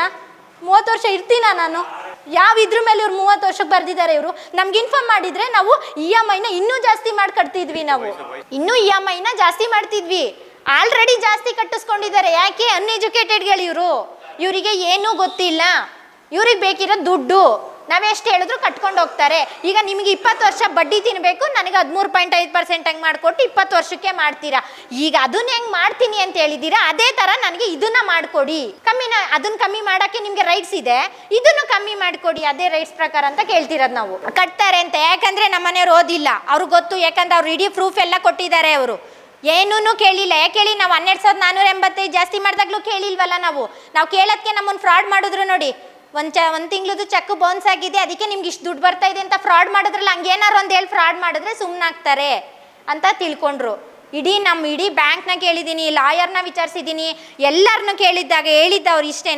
ಮೂವತ್ತು ವರ್ಷ ಇರ್ತೀನ ನಾನು? ಯಾವ ಇದ್ರ ಮೇಲೆ ಇವ್ರು ಮೂವತ್ತು ವರ್ಷಕ್ಕೆ ಬರ್ದಿದ್ದಾರೆ ಇವರು? ನಮ್ಗೆ ಇನ್ಫಾರ್ಮ್ ಮಾಡಿದ್ರೆ ನಾವು ಇ ಎಂ ಐನ ಇನ್ನೂ ಜಾಸ್ತಿ ಮಾಡಿ ಕಟ್ತಿದ್ವಿ ನಾವು. ಇನ್ನೂ ಇ ಎಂ ಐನ ಜಾಸ್ತಿ ಮಾಡ್ತಿದ್ವಿ. ಆಲ್ರೆಡಿ ಜಾಸ್ತಿ ಕಟ್ಟಿಸ್ಕೊಂಡಿದ್ದಾರೆ. ಯಾಕೆ? ಅನ್ಎಜುಕೇಟೆಡ್ಗಳು ಇವರು. ಇವರಿಗೆ ಏನೂ ಗೊತ್ತಿಲ್ಲ. ಇವ್ರಿಗೆ ಬೇಕಿರೋ ದುಡ್ಡು. ನಾವ್ ಎಷ್ಟು ಹೇಳಿದ್ರು ಕಟ್ಕೊಂಡು ಹೋಗ್ತಾರೆ. ಈಗ ನಿಮಗೆ ಇಪ್ಪತ್ತು ವರ್ಷ ಬಡ್ಡಿ ತಿನ್ನಬೇಕು ನನಗೆ ಹದಿಮೂರು ಪಾಯಿಂಟ್ ಐದು ಪರ್ಸೆಂಟ್ ಹಂಗೆ ಮಾಡಿಕೊಟ್ಟು ಇಪ್ಪತ್ತು ವರ್ಷಕ್ಕೆ ಮಾಡ್ತೀರಾ. ಈಗ ಅದನ್ನ ಹೆಂಗೆ ಮಾಡ್ತೀನಿ ಅಂತ ಹೇಳಿದ್ದೀರಾ ಅದೇ ಥರ ನನಗೆ ಇದನ್ನ ಮಾಡ್ಕೊಡಿ. ಕಮ್ಮಿನ ಅದನ್ನ ಕಮ್ಮಿ ಮಾಡೋಕ್ಕೆ ನಿಮಗೆ ರೈಟ್ಸ್ ಇದೆ, ಇದನ್ನು ಕಮ್ಮಿ ಮಾಡಿಕೊಡಿ, ಅದೇ ರೈಟ್ಸ್ ಪ್ರಕಾರ ಅಂತ ಕೇಳ್ತಿರೋದು ನಾವು. ಕಟ್ತಾರೆ ಅಂತ, ಯಾಕಂದರೆ ನಮ್ಮ ಮನೆಯವ್ರು ಓದಿಲ್ಲ. ಅವ್ರಿಗೆ ಗೊತ್ತು, ಯಾಕಂದ್ರೆ ಅವ್ರು ಇಡೀ ಪ್ರೂಫ್ ಎಲ್ಲ ಕೊಟ್ಟಿದ್ದಾರೆ ಅವರು. ಏನೂ ಕೇಳಿಲ್ಲ. ಯಾಕೆ ಹೇಳಿ ನಾವು ಹನ್ನೆರಡು ಸಾವಿರದ ನಾನ್ನೂರ ಎಂಬತ್ತೈದು ಜಾಸ್ತಿ ಮಾಡಿದಾಗ್ಲೂ ಕೇಳಿಲ್ವಲ್ಲ ನಾವು. ನಾವು ಕೇಳೋದಕ್ಕೆ ನಮ್ಮನ್ನು ಫ್ರಾಡ್ ಮಾಡಿದ್ರು ನೋಡಿ. ಒಂದು ಚ ಒಂದು ತಿಂಗ್ಳದು ಚೆಕ್ ಬೌನ್ಸ್ ಆಗಿದೆ, ಅದಕ್ಕೆ ನಿಮ್ಗೆ ಇಷ್ಟು ದುಡ್ಡು ಬರ್ತಾ ಇದೆ ಅಂತ ಫ್ರಾಡ್ ಮಾಡಿದ್ರಲ್ಲ ಹಂಗೇನಾರು ಒಂದು ಹೇಳಿ ಫ್ರಾಡ್ ಮಾಡಿದ್ರೆ ಸುಮ್ಮನಾಗ್ತಾರೆ ಅಂತ ತಿಳ್ಕೊಂಡ್ರು. ಇಡೀ ನಮ್ಮ ಇಡೀ ಬ್ಯಾಂಕ್ನ ಕೇಳಿದ್ದೀನಿ, ಲಾಯರ್ನ ವಿಚಾರಿಸಿದ್ದೀನಿ ಎಲ್ಲರನ್ನೂ ಕೇಳಿದ್ದಾಗ ಹೇಳಿದ್ದವ್ರು ಇಷ್ಟೇ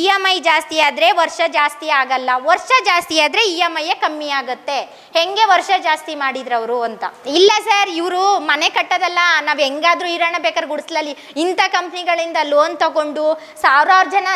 ಇ ಎಂ ಐ ಜಾಸ್ತಿ ಆದರೆ ವರ್ಷ ಜಾಸ್ತಿ ಆಗಲ್ಲ. ವರ್ಷ ಜಾಸ್ತಿ ಆದರೆ ಇ ಎಂ ಐಯೇ ಕಮ್ಮಿ ಆಗುತ್ತೆ. ಹೆಂಗೆ ವರ್ಷ ಜಾಸ್ತಿ ಮಾಡಿದ್ರು ಅವರು ಅಂತ. ಇಲ್ಲ ಸರ್, ಇವರು ಮನೆ ಕಟ್ಟೋದಲ್ಲ. ನಾವು ಹೆಂಗಾದರೂ ಇರೋಣ ಬೇಕಾದ್ರೆ ಗುಡಿಸ್ಲಲ್ಲಿ ಇಂಥ ಕಂಪ್ನಿಗಳಿಂದ ಲೋನ್ ತಗೊಂಡು ಸಾವಿರಾರು ಜನ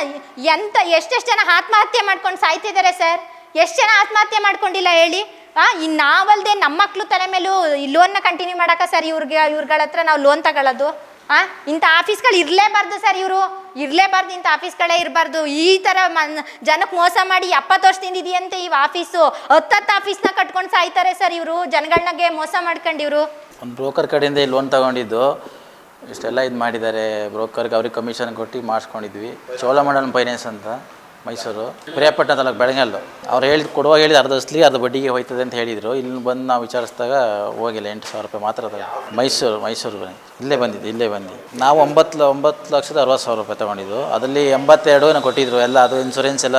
ಎಂತ ಎಷ್ಟೆಷ್ಟು ಜನ ಆತ್ಮಹತ್ಯೆ ಮಾಡ್ಕೊಂಡು ಸಾಯ್ತಿದ್ದಾರೆ ಸರ್? ಎಷ್ಟು ಜನ ಆತ್ಮಹತ್ಯೆ ಮಾಡ್ಕೊಂಡಿಲ್ಲ ಹೇಳಿ? ಆ ಇನ್ನು ನಾವಲ್ದೆ ನಮ್ಮ ಮಕ್ಕಳು ತಲೆ ಮೇಲೂ ಈ ಲೋನ್ನ ಕಂಟಿನ್ಯೂ ಮಾಡಕ ಸರ್ ಇವ್ರಿಗೆ, ಇವ್ರಗಳ ಹತ್ರ ನಾವು ಲೋನ್ ತಗೊಳ್ಳೋದು ಆ, ಇಂಥ ಆಫೀಸ್ಗಳು ಇರಲೇಬಾರ್ದು ಸರ್ ಇವರು. ಇರಲೇಬಾರ್ದು ಇಂಥ ಆಫೀಸ್ಗಳೇ ಇರಬಾರ್ದು. ಈ ಥರ ಮನ್ ಜನಕ್ಕೆ ಮೋಸ ಮಾಡಿ ಎಪ್ಪತ್ತು ವರ್ಷದಿಂದ ಇದೆಯಂತೆ ಈ ಆಫೀಸು ಹತ್ತತ್ತು ಆಫೀಸ್ನ ಕಟ್ಕೊಂಡು ಸಾಯ್ತಾರೆ ಸರ್ ಇವರು. ಜನಗಳನ್ನಾಗೆ ಮೋಸ ಮಾಡ್ಕೊಂಡು ಇವರು. ಒಂದು ಬ್ರೋಕರ್ ಕಡೆಯಿಂದ ಲೋನ್ ತಗೊಂಡಿದ್ದು, ಇಷ್ಟೆಲ್ಲ ಇದು ಮಾಡಿದ್ದಾರೆ. ಬ್ರೋಕರ್ಗೆ ಅವ್ರಿಗೆ ಕಮಿಷನ್ ಕೊಟ್ಟು ಮಾಡಿಸ್ಕೊಂಡಿದ್ವಿ. ಚೋಳಮಂಡಲಂ ಫೈನಾನ್ಸ್ ಅಂತ. ಮೈಸೂರು. ಪ್ರಿಯಾಪಟ್ಟಣ ತಾಲೂಕು ಬೆಳಗಲ್ಲು ಅವ್ರು ಹೇಳಿ ಕೊಡುವಾಗ ಹೇಳಿದ ಅರ್ಧ ಅಸ್ಲಿ ಅರ್ಧ ಬಡ್ಡಿಗೆ ಹೋಯ್ತದೆ ಅಂತ ಹೇಳಿದರು. ಇಲ್ಲಿ ಬಂದು ನಾವು ವಿಚಾರಿಸಿದಾಗ ಹೋಗಿಲ್ಲ, ಎಂಟು ಸಾವಿರ ರೂಪಾಯಿ ಮಾತ್ರ ಅದ ಮೈಸೂರು ಮೈಸೂರು ಬನ್ನಿ. ಇಲ್ಲೇ ಬಂದಿದ್ದು, ಇಲ್ಲೇ ಬಂದು ನಾವು ಒಂಬತ್ತು ಒಂಬತ್ತು ಲಕ್ಷದ ಅರವತ್ತು ಸಾವಿರ ರೂಪಾಯಿ ತೊಗೊಂಡಿದ್ದು. ಅದರಲ್ಲಿ ಎಂಬತ್ತೆರಡು ಏನೋ ಕೊಟ್ಟಿದ್ರು. ಎಲ್ಲ ಅದು ಇನ್ಸೂರೆನ್ಸ್ ಎಲ್ಲ,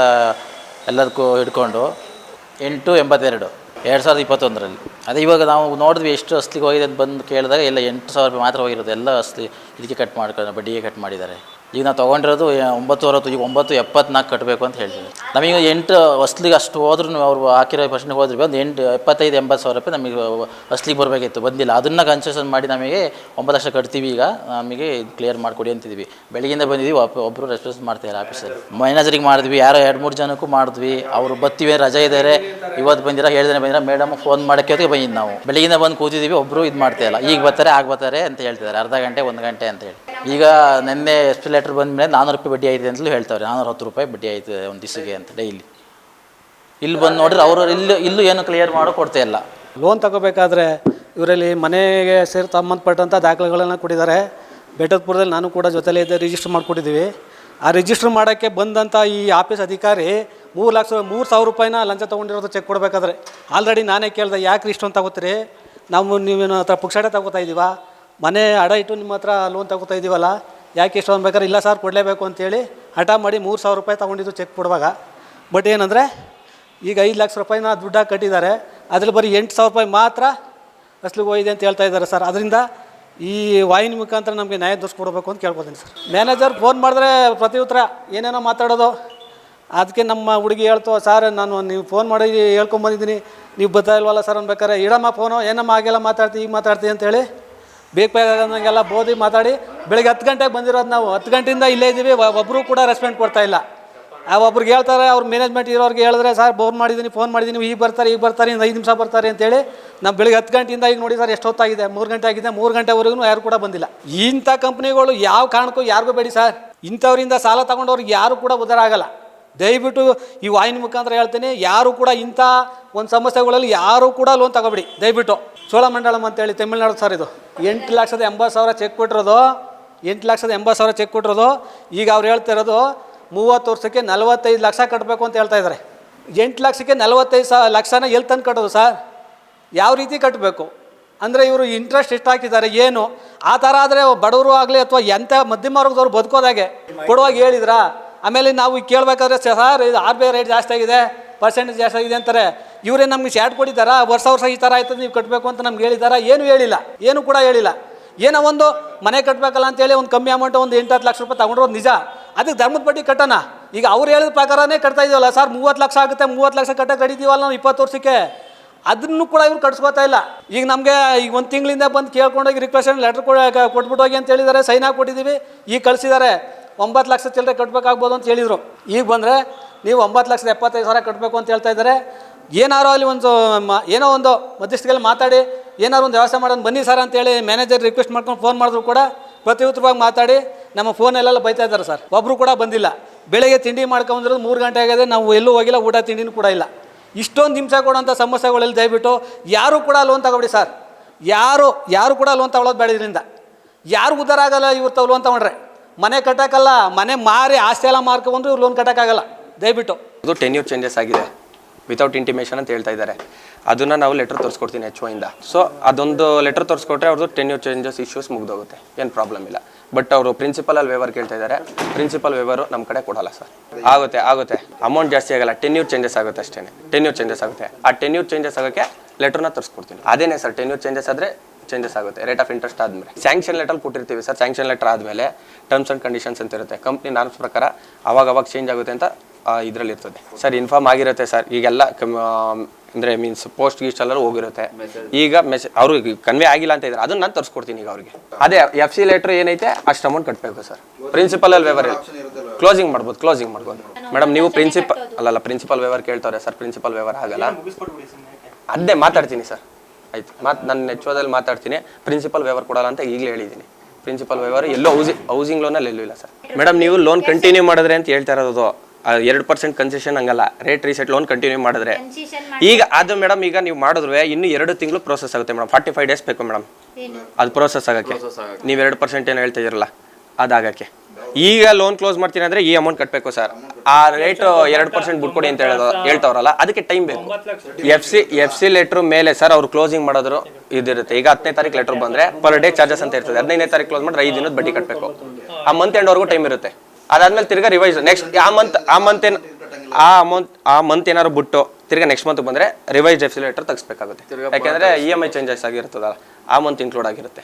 ಎಲ್ಲದಕ್ಕೂ ಹಿಡ್ಕೊಂಡು. ಎಂಟು, ಎಂಬತ್ತೆರಡು. ಎರಡು ಸಾವಿರದ ಇಪ್ಪತ್ತೊಂದರಲ್ಲಿ. ಅದೇ ಇವಾಗ ನಾವು ನೋಡಿದ್ವಿ ಎಷ್ಟು ಅಸ್ಲಿಗೆ ಹೋಗಿದೆ ಅಂತ ಬಂದು ಕೇಳಿದಾಗ ಎಲ್ಲ ಎಂಟು ಸಾವಿರ ರೂಪಾಯಿ ಮಾತ್ರ ಹೋಗಿರೋದು. ಎಲ್ಲ ಅಸ್ಲಿ, ಇದಕ್ಕೆ ಕಟ್ ಮಾಡ್ಕೊಂಡು ಬಡ್ಡಿಗೆ ಕಟ್ ಮಾಡಿದ್ದಾರೆ. ಈಗ ನಾವು ತೊಗೊಂಡಿರೋದು ಎ- ಒಂಬತ್ತು ಅರವತ್ತು ಈಗ ಒಂಬತ್ತು ಎಪ್ಪತ್ನಾಲ್ಕು ಕಟ್ಟಬೇಕು ಅಂತ ಹೇಳ್ತೀವಿ ನಮಗೆ ಎಂಟು ಅಸ್ಲಿಗೆ ಅಷ್ಟು ಹೋದ್ರೂ ಅವರು ಹಾಕಿರೋ ಪರ್ಸೆಂಟ್ ಹೋದ್ರೆ ಒಂದು ಎಂಟು, ಎಪ್ಪತ್ತೈದು, ಎಂಬತ್ತು ಸಾವಿರ ರೂಪಾಯಿ ನಮಗೆ ಅಸ್ಲಿಗೆ ಬರಬೇಕಿತ್ತು, ಬಂದಿಲ್ಲ. ಅದನ್ನು ಕನ್ಸೆಷನ್ ಮಾಡಿ ನಮಗೆ ಒಂಬತ್ತು ಲಕ್ಷ ಕಟ್ತೀವಿ ಈಗ, ನಮಗೆ ಕ್ಲಿಯರ್ ಮಾಡಿಕೊಡಿ ಅಂತಿದ್ವಿ. ಬೆಳಗ್ಗೆಯಿಂದ ಬಂದಿದ್ವಿ, ಒಬ್ಬ ಒಬ್ಬರು ರೆಸ್ಪಾನ್ಸ್ ಮಾಡ್ತಾರೆ ಆಫೀಸಲ್ಲಿ ಮ್ಯಾನೇಜರಿಗೆ ಮಾಡಿದ್ವಿ, ಯಾರೋ ಎರಡು ಮೂರು ಜನಕ್ಕೂ ಮಾಡಿದ್ವಿ. ಅವರು ಬರ್ತೀವಿ ರಜೆ ಇದ್ದಾರೆ ಇವತ್ತು ಬಂದಿರ ಹೇಳ್ದೆ ದಿನ ಬಂದಿರ ಮೇಡಮ್ ಫೋನ್ ಮಾಡೋಕ್ಕೆ ಬಂದಿದ್ದು ನಾವು. ಬೆಳಗಿಂದ ಬಂದು ಕೂತಿದ್ದೀವಿ ಒಬ್ಬರು ಇದು ಮಾಡ್ತಾ ಇಲ್ಲ. ಈಗ ಬರ್ತಾರೆ, ಆಗ ಬರ್ತಾರೆ ಅಂತ ಹೇಳ್ತಿದ್ದಾರೆ. ಅರ್ಧ ಗಂಟೆ, ಒಂದು ಗಂಟೆ ಅಂತ ಹೇಳಿ. ಈಗ ನಿನ್ನೆ ಎಸ್ ಪಿ ಲೆಟ್ರ್ ಬಂದ ಮೇಲೆ ನಾನ್ನೂರು ರೂಪಾಯಿ ಬಡ್ಡಿ ಆಯಿತು ಅಂತಲೂ ಹೇಳ್ತಾರೆ. ನಾನ್ನೂರ ಹತ್ತು ರೂಪಾಯಿ ಬಡ್ಡಿ ಆಯಿತು ಒಂದು ದಿವಸಕ್ಕೆ ಅಂತ ಡೈಲಿ ಇಲ್ಲಿ ಬಂದು ನೋಡಿದ್ರೆ ಅವರು ಇಲ್ಲೂ ಇಲ್ಲೂ ಏನು ಕ್ಲಿಯರ್ ಮಾಡೋ ಕೊಡ್ತಾ ಇಲ್ಲ. ಲೋನ್ ತಗೋಬೇಕಾದ್ರೆ ಇವರಲ್ಲಿ ಮನೆಗೆ ಸೇರಿ ಸಂಬಂಧಪಟ್ಟಂಥ ದಾಖಲೆಗಳನ್ನು ಕೊಟ್ಟಿದ್ದಾರೆ. ಬೆಟ್ಟದಪುರದಲ್ಲಿ ನಾನು ಕೂಡ ಜೊತೆಲೇ ಇದ್ದೆ ರಿಜಿಸ್ಟರ್ ಮಾಡಿಕೊಟ್ಟಿದ್ದೀವಿ. ಆ ರಿಜಿಸ್ಟರ್ ಮಾಡೋಕ್ಕೆ ಬಂದಂಥ ಈ ಆಫೀಸ್ ಅಧಿಕಾರಿ ಮೂರು ಲಕ್ಷ, ಮೂರು ಸಾವಿರ ರೂಪಾಯಿನ ಲಂಚ ತೊಗೊಂಡಿರೋದು ಚೆಕ್ ಕೊಡಬೇಕಾದ್ರೆ. ಆಲ್ರೆಡಿ ನಾನೇ ಕೇಳಿದೆ ಯಾಕೆ ಇಷ್ಟೊಂದು ತಗೋತೀರಿ? ನಾವು ನೀವೇನು ಹತ್ರ ಪುಕ್ಸಾಡೆ ತಗೋತಾ ಇದ್ದೀವಾ ಮನೆ ಅಡ ಇಟ್ಟು ನಿಮ್ಮ ಹತ್ರ ಲೋನ್ ತಗೋತಾ ಇದ್ದೀವಲ್ಲ ಯಾಕೆ ಇಷ್ಟೊಂದು ಬೇಕಾದ್ರೆ ಇಲ್ಲ ಸರ್ ಕೊಡಲೇಬೇಕು ಅಂತೇಳಿ ಹಠ ಮಾಡಿ ಮೂರು ಸಾವಿರ ರೂಪಾಯಿ ತೊಗೊಂಡಿದ್ದು ಚೆಕ್ ಕೊಡುವಾಗ. ಬಟ್ ಏನಂದರೆ, ಈಗ ಐದು ಲಕ್ಷ ರೂಪಾಯಿನ ದುಡ್ಡಾಗಿ ಕಟ್ಟಿದ್ದಾರೆ, ಅದ್ರಲ್ಲಿ ಬರೀ ಎಂಟು ಸಾವಿರ ರೂಪಾಯಿ ಮಾತ್ರ ಅಸ್ಲಿಗೆ ಹೋಗಿದೆ ಅಂತ ಹೇಳ್ತಾ ಇದ್ದಾರೆ ಸರ್ ಅದರಿಂದ ಈ ವಾಹಿನಿ ಮುಖಾಂತರ ನಮಗೆ ನ್ಯಾಯ ಕೊಡಬೇಕು ಅಂತ ಕೇಳ್ಕೊತೀನಿ ಸರ್ ಮ್ಯಾನೇಜರ್ ಫೋನ್ ಮಾಡಿದ್ರೆ ಪ್ರತಿ ಉತ್ತರ ಏನೇನೋ ಮಾತಾಡೋದು. ಅದಕ್ಕೆ ನಮ್ಮ ಹುಡುಗಿ ಹೇಳ್ತು ಸರ್ ನಾನು ನೀವು ಫೋನ್ ಮಾಡಿ ಹೇಳ್ಕೊಂಬಂದಿದ್ದೀನಿ ನೀವು ಬರ್ತಾ ಇಲ್ವಲ್ಲ ಸರ್ ಅನ್ಬೇಕಾರೆ ಇಡಮ್ಮ ಫೋನು ಏನಮ್ಮ ಆಗೆಲ್ಲ ಮಾತಾಡ್ತೀವಿ ಈಗ ಮಾತಾಡ್ತೀವಿ ಅಂತೇಳಿ ಬೇಕು ಬೇಕಾಗಂಗೆಲ್ಲ ಬೋದಿ ಮಾತಾಡಿ, ಬೆಳಿಗ್ಗೆ ಹತ್ತು ಗಂಟೆಗೆ ಬಂದಿರೋದು ನಾವು. ಹತ್ತು ಗಂಟೆಯಿಂದ ಇಲ್ಲೇ ಇದ್ದೀವಿ. ಒಬ್ಬರು ಕೂಡ ರೆಸ್ಪಾಂಡ್ ಕೊಡ್ತಾ ಇಲ್ಲ. ಆ ಒಬ್ರಿಗೆ ಹೇಳ್ತಾರೆ, ಅವ್ರ ಮ್ಯಾನೇಜ್ಮೆಂಟ್ ಇರೋರಿಗೆ ಹೇಳಿದ್ರೆ, ಸರ್ ಫೋನ್ ಮಾಡಿದ್ದೀನಿ ಫೋನ್ ಮಾಡಿದ್ದೀನಿ ಈಗ ಬರ್ತಾರೆ ಈಗ ಬರ್ತಾರೆ ಇನ್ನು ಐದು ನಿಮಿಷ ಬರ್ತಾರೆ ಅಂತೇಳಿ ನಾವು ಬೆಳಿಗ್ಗೆ ಹತ್ತು ಗಂಟೆಯಿಂದ ಈಗ ನೋಡಿ ಸರ್, ಎಷ್ಟೊತ್ತಾಗಿದೆ? ಮೂರು ಗಂಟೆ ಆಗಿದೆ, ಮೂರು ಗಂಟೆವರೆಗೂ ಯಾರು ಕೂಡ ಬಂದಿಲ್ಲ. ಇಂಥ ಕಂಪ್ನಿಗಳು ಯಾವ ಕಾರಣಕ್ಕೂ ಯಾರಿಗೂ ಬೇಡಿ ಸರ್. ಇಂಥವರಿಂದ ಸಾಲ ತಗೊಂಡವ್ರಿಗೆ ಯಾರು ಕೂಡ ಉದಾರ ಆಗಲ್ಲ. ದಯವಿಟ್ಟು ಈ ವಾಹಿನಿ ಮುಖಾಂತರ ಹೇಳ್ತೀನಿ, ಯಾರು ಕೂಡ ಇಂಥ ಒಂದು ಸಮಸ್ಯೆಗಳಲ್ಲಿ ಯಾರು ಕೂಡ ಲೋನ್ ತಗೋಬಿಡಿ. ದಯವಿಟ್ಟು. ಚೋಳಮಂಡಲಂ ಅಂತೇಳಿ ತಮಿಳ್ನಾಡು ಸರ್ ಇದು. ಎಂಟು ಲಕ್ಷದ ಎಂಬತ್ತು ಸಾವಿರ ಚೆಕ್ ಕೊಟ್ಟಿರೋದು. ಎಂಟು ಲಕ್ಷದ ಎಂಬತ್ತು ಸಾವಿರ ಚೆಕ್ ಕೊಟ್ಟಿರೋದು. ಈಗ ಅವ್ರು ಹೇಳ್ತಿರೋದು ಮೂವತ್ತು ವರ್ಷಕ್ಕೆ ನಲವತ್ತೈದು ಲಕ್ಷ ಕಟ್ಟಬೇಕು ಅಂತ ಹೇಳ್ತಾ ಇದ್ದಾರೆ. ಎಂಟು ಲಕ್ಷಕ್ಕೆ ನಲವತ್ತೈದು ಸಾ, ಲಕ್ಷನ ಎಲ್ಲಿ ತಂದು ಕಟ್ಟೋದು ಸರ್? ಯಾವ ರೀತಿ ಕಟ್ಟಬೇಕು? ಅಂದರೆ ಇವರು ಇಂಟ್ರೆಸ್ಟ್ ಎಷ್ಟು ಹಾಕಿದ್ದಾರೆ, ಏನು? ಆ ಥರ ಆದರೆ ಬಡವರು ಆಗಲಿ ಅಥವಾ ಎಂಥ ಮಧ್ಯಮ ವರ್ಗದವ್ರು ಬದುಕೋದಾಗೆ ಕೊಡುವಾಗ ಹೇಳಿದ್ರಾ? ಆಮೇಲೆ ನಾವು ಕೇಳಬೇಕಾದ್ರೆ, ಸರ್, ಇದು ಆರ್ ಬಿ ಐ ರೇಟ್ ಜಾಸ್ತಿ ಆಗಿದೆ ಪರ್ಸೆಂಟೇಜ್ ಜಾಸ್ತಿ ಆಗಿದೆ ಅಂತಾರೆ. ಇವರೇ ನಮ್ಗೆ ಶ್ಯಾಟ್ ಕೊಟ್ಟಿದ್ದಾರಾ? ವರ್ಷ ವರ್ಷ ಈ ಥರ ಆಯ್ತದೆ, ನೀವು ಕಟ್ಟಬೇಕು ಅಂತ ನಮ್ಗೆ ಹೇಳಿದಾರಾ ಏನು ಹೇಳಿಲ್ಲ, ಏನು ಕೂಡ ಹೇಳಿಲ್ಲ. ಏನೋ ಒಂದು ಮನೆ ಕಟ್ಟಬೇಕಲ್ಲ ಅಂತೇಳಿ ಒಂದು ಕಮ್ಮಿ ಅಮೌಂಟ್ ಒಂದು ಎಂಟು ಹತ್ತು ಲಕ್ಷ ರೂಪಾಯಿ ತಗೊಂಡಿರೋದು ನಿಜ. ಅದಕ್ಕೆ ಧರ್ಮದ ಬಡ್ಡಿ ಕಟ್ಟೋಣ. ಈಗ ಅವ್ರು ಹೇಳಿದ ಪ್ರಕಾರನೇ ಕಟ್ತಾ ಇದೀವಲ್ಲ, ಸರ್, ಮೂವತ್ತು ಲಕ್ಷ ಆಗುತ್ತೆ, ಮೂವತ್ತು ಲಕ್ಷ ಕಟ್ಟಕ್ಕೆ ಕಡಿತೀವಲ್ಲ ನಾವು ಇಪ್ಪತ್ತು ವರ್ಷಕ್ಕೆ. ಅದನ್ನು ಕೂಡ ಇವ್ರು ಕಟ್ಸ್ಕೊತಾ ಇಲ್ಲ. ಈಗ ನಮಗೆ ಈಗ ಒಂದು ತಿಂಗಳಿಂದ ಬಂದು ಕೇಳ್ಕೊಂಡೋಗಿ ರಿಕ್ವೆಸ್ಟ್ ಲೆಟ್ರ್ ಕೊಟ್ಬಿಟ್ಟು ಹೋಗಿ ಅಂತ ಹೇಳಿದ್ದಾರೆ ಸೈನ್ ಹಾಕಿ ಕೊಟ್ಟಿದ್ದೀವಿ, ಈಗ ಕಳಿಸಿದ್ದಾರೆ. ಒಂಬತ್ತು ಲಕ್ಷ ಚಿಲ್ಲರೆ ಕಟ್ಟಬೇಕಾಗ್ಬೋದು ಅಂತ ಹೇಳಿದರು. ಈಗ ಬಂದರೆ ನೀವು ಒಂಬತ್ತು ಲಕ್ಷದ ಎಪ್ಪತ್ತೈದು ಸಾವಿರ ಕಟ್ಟಬೇಕು ಅಂತ ಹೇಳ್ತಾ ಇದ್ದಾರೆ. ಏನಾರೋ ಅಲ್ಲಿ ಒಂದು ಏನೋ ಒಂದು ಮಧ್ಯಸ್ಥಿಕೆಯಲ್ಲಿ ಮಾತಾಡಿ, ಏನಾದ್ರು ಒಂದು ವ್ಯವಸ್ಥೆ ಮಾಡೋದು ಬನ್ನಿ ಸರ್ ಅಂತೇಳಿ ಮ್ಯಾನೇಜರ್ ರಿಕ್ವೆಸ್ಟ್ ಮಾಡ್ಕೊಂಡು ಫೋನ್ ಮಾಡಿದ್ರು ಕೂಡ ಪ್ರತಿಯುತ್ತರವಾಗಿ ಮಾತಾಡಿ, ನಮ್ಮ ಫೋನಲ್ಲೆಲ್ಲ ಬೈತಾ ಇದ್ದಾರೆ ಸರ್. ಒಬ್ಬರು ಕೂಡ ಬಂದಿಲ್ಲ. ಬೆಳಗ್ಗೆ ತಿಂಡಿ ಮಾಡ್ಕೊಂಡಿರೋದು ಮೂರು ಗಂಟೆ ಆಗಿದೆ, ನಾವು ಎಲ್ಲೂ ಹೋಗಿಲ್ಲ, ಊಟ ತಿಂಡಿನೂ ಕೂಡ ಇಲ್ಲ. ಇಷ್ಟೊಂದು ಹಿಂಸೆ ಕೊಡೋಂಥ ಸಮಸ್ಯೆಗಳಲ್ಲಿ ದಯವಿಟ್ಟು, ಯಾರು ಕೂಡ ಲೋನ್ ತಗೊಬಿಡಿ ಸರ್. ಯಾರು ಯಾರು ಕೂಡ ಲೋನ್ ತಗೊಳ್ಳೋದು ಬೇಡ ಇದರಿಂದ. ಯಾರು ಉದ್ದಾರ ಆಗಲ್ಲ ಇವ್ರು ತಾವು ಲೋನ್ ತಗೊಂಡ್ರೆ. ಮನೆ ಕಟ್ಟಕ್ಕಲ್ಲ ಮನೆ ಮಾರಿ ಆಸ್ತಿ ಎಲ್ಲ ಮಾರ್ಕೊಂಡ್ರು ಇವ್ರು ಲೋನ್ ಕಟ್ಟಕ್ಕಾಗಲ್ಲ. ದಯವಿಟ್ಟು. ಅದು ಟೆನ್ಯೂರ್ ಚೇಂಜಸ್ ಆಗಿದೆ. ವಿತೌಟ್ ಇಂಟಿಮೇಷನ್ ಅಂತ ಹೇಳ್ತಾ ಇದ್ದಾರೆ. ಅದನ್ನು ನಾವು ಲೆಟರ್ ತೋರಿಸ್ಕೊಡ್ತೀನಿ ಎಚ್ ಇಂದ. ಸೊ ಅದೊಂದು ಲೆಟರ್ ತೋರಿಸ್ಕೊಟ್ರೆ ಅವ್ರದ್ದು ಟೆನ್ಯೂರ್ ಚೇಂಜಸ್ ಇಶ್ಯೂಸ್ ಮುಗ್ದೋಗುತ್ತೆ. ಏನು ಪ್ರಾಬ್ಲಮ್ ಇಲ್ಲ. ಬಟ್ ಅವರು ಪ್ರಿನ್ಸಿಪಲ್ ವೇವರ್ ಕೇಳ್ತಾ ಇದ್ದಾರೆ. ಪ್ರಿನ್ಸಿಪಲ್ ವೇವರು ನಮ್ಮ ಕಡೆ ಕೊಡಲ್ಲ ಸರ್ ಆಗುತ್ತೆ ಆಗುತ್ತೆ. ಅಮೌಂಟ್ ಜಾಸ್ತಿ ಆಗಲ್ಲ. ಟೆನ್ಯೂರ್ ಚೇಂಜಸ್ ಆಗುತ್ತೆ ಅಷ್ಟೇ ಟೆನ್ಯೂರ್ ಚೇಂಜಸ್ ಆಗುತ್ತೆ. ಆ ಟೆನ್ಯೂರ್ ಚೇಂಜಸ್ ಆಗೋಕ್ಕೆ ಲೆಟ್ರನ್ನ ತರಿಸ್ಕೊಡ್ತೀನಿ. ಅದೇನೇ ಸರ್ ಟೆನ್ಯೂರ್ ಚೇಂಜಸ್ ಆದರೆ ಚೇಂಜಸ್ ಆಗುತ್ತೆ ರೇಟ್ ಆಫ್ ಇಂಟ್ರೆಸ್ಟ್ ಆದಮೇಲೆ. ಸ್ಯಾಂಕ್ಷನ್ ಲೆಟರ್ ಕೊಟ್ಟಿರ್ತೀವಿ ಸರ್ ಸ್ಯಾಂಕ್ಷನ್ ಲೆಟರ್ ಆದಮೇಲೆ ಟರ್ಮ್ಸ್ ಆ್ಯಂಡ್ ಕಂಡೀಷನ್ಸ್ ಅಂತ ಇರುತ್ತೆ. ಕಂಪ್ನಿ ನಾರ್ಮ್ಸ್ ಪ್ರಕಾರ ಅವಾಗ ಅವಾಗ ಚೇಂಜ್ ಆಗುತ್ತೆ ಅಂತ ಇದರಲ್ಲಿ ಇರ್ತದೆ. ಸರ್ ಇನ್ಫಾರ್ಮ್ ಆಗಿರುತ್ತೆ ಸರ್ ಈಗೆಲ್ಲ ಅಂದರೆ ಮೀನ್ಸ್ ಪೋಸ್ಟ್ ಗೀಸ್ಟ್ ಎಲ್ಲರೂ ಹೋಗಿರುತ್ತೆ. ಈಗ ಮೆಸೇಜ್ ಅವರು ಕನ್ವೆ ಆಗಿಲ್ಲ ಅಂತ ಇದ್ದಾರೆ. ಅದನ್ನ ನಾನು ತರಿಸ್ಕೊಡ್ತೀನಿ ಈಗ ಅವ್ರಿಗೆ. ಅದೇ ಎಫ್ ಸಿ ಲೆಟ್ರ್ ಏನೈತೆ ಅಷ್ಟು ಅಮೌಂಟ್ ಕಟ್ಟಬೇಕು ಸರ್ ಪ್ರಿನ್ಸಿಪಲ್ ಅಲ್ಲಿ ವೇವರ್ ಕ್ಲೋಸಿಂಗ್ ಮಾಡ್ಬೋದು ಕ್ಲೋಸಿಂಗ್ ಮಾಡ್ಬೋದು. ಮೇಡಮ್ ನೀವು ಪ್ರಿನ್ಸಿಪಲ್ ಅಲ್ಲಲ್ಲ ಪ್ರಿನ್ಸಿಪಲ್ ವೇವರ್ ಕೇಳ್ತಾರೆ ಸರ್ ಪ್ರಿನ್ಸಿಪಲ್ ವೇವರ್ ಆಗಲ್ಲ. ಅದೇ ಮಾತಾಡ್ತೀನಿ ಸರ್ ಆಯ್ತು. ಮತ್ತು ನನ್ನ ನೆಚ್ಚೋದಲ್ಲಿ ಮಾತಾಡ್ತೀನಿ. ಪ್ರಿನ್ಸಿಪಲ್ ವೇವರ್ ಕೊಡಲ್ಲ ಅಂತ ಈಗಲೇ ಹೇಳಿದ್ದೀನಿ ಪ್ರಿನ್ಸಿಪಲ್ ವ್ಯವಹಾರ ಎಲ್ಲೋ ಹೌಸಿಂಗ್ ಹೌಸಿಂಗ್ ಲೋನಲ್ಲಿ ಎಲ್ಲೂ ಇಲ್ಲ ಸರ್. ಮೇಡಮ್ ನೀವು ಲೋನ್ ಕಂಟಿನ್ಯೂ ಮಾಡಿದ್ರೆ ಅಂತ ಹೇಳ್ತಾ ಇರೋದು. ಎರಡು ಪರ್ಸೆಂಟ್ ಕನ್ಸೆಷನ್ ಹಂಗಲ್ಲ. ರೇಟ್ ರೀಸೆಟ್ ಲೋನ್ ಕಂಟಿನ್ಯೂ ಮಾಡಿದ್ರೆ. ಈಗ ಅದು ಮೇಡಮ್ ಈಗ ನೀವು ಮಾಡಿದ್ರೆ ಇನ್ನು ಎರಡು ತಿಂಗಳು ಪ್ರೋಸೆಸ್ ಆಗುತ್ತೆ ಮೇಡಮ್ ಫಾರ್ಟಿ ಫೈವ್ ಡೇಸ್ ಬೇಕು ಮೇಡಮ್ ಅದು ಪ್ರೋಸೆಸ್ ಆಗೋಕ್ಕೆ. ನೀವು ಎರಡು ಪರ್ಸೆಂಟ್ ಏನು ಹೇಳ್ತಾ ಇದ್ದೀರಲ್ಲ ಅದಾಗಕ್ಕೆ. ಈಗ ಲೋನ್ ಕ್ಲೋಸ್ ಮಾಡ್ತೀನಿ ಅಂದ್ರೆ ಈ ಅಮೌಂಟ್ ಕಟ್ಟಬೇಕು ಸರ್ ಆ ರೇಟ್ ಎರಡು ಪರ್ಸೆಂಟ್ ಬಿಟ್ಕೊಡಿ ಅಂತ ಹೇಳೋದು ಹೇಳ್ತಾವ್ರಲ್ಲ ಅದಕ್ಕೆ ಟೈಮ್ ಬೇಕು. F C F C letter ಮೇಲೆ ಸರ್ ಅವ್ರು ಕ್ಲೋಸಿಂಗ್ ಮಾಡಿದ್ರು ಇದಿರುತ್ತೆ. ಈಗ ಹತ್ತನೇ ತಾರೀಕು ಲೆಟರ್ ಬಂದ್ರೆ ಪರ್ ಡೇ ಚಾರ್ಜಸ್ ಅಂತ ಇರ್ತದೆ. ಹದಿನೈದನೇ ತಾರೀಕು ಕ್ಲೋಸ್ ಮಾಡಿದ್ರೆ ಐದು ದಿನದ ಬಡ್ಡಿ ಕಟ್ಟಬೇಕು ಆ ಮಂತ್ ಎಂಡ್ವರೆಗೂ ಟೈಮ್ ಇರುತ್ತೆ. ಅದಾದ್ಮೇಲೆ ತಿರ್ಗಾ ರಿವೈಸ್ ನೆಕ್ಸ್ಟ್ ಆ ಮಂತ್ ಆ ಮಂತ್ ಏನು ಆ ಅಮೌಂಟ್ ಆ ಮಂತ್ ಏನಾದ್ರು ಬಿಟ್ಟು ತಿರ್ಗಾ ನೆಕ್ಸ್ಟ್ ಮಂತ್ ಬಂದ್ರೆ ರಿವೈಸ್ ಎಫ್ ಸಿ ಲೆಟರ್ ತೆಗಿಸ್ಬೇಕಾಗುತ್ತೆ. ಯಾಕೆಂದ್ರೆ ಇ ಎಂ ಐ ಚೇಂಜಸ್ ಆಗಿರ್ತದಲ್ಲ ಆ ಮಂತ್ ಇನ್ಕ್ಲೂಡ್ ಆಗಿರುತ್ತೆ.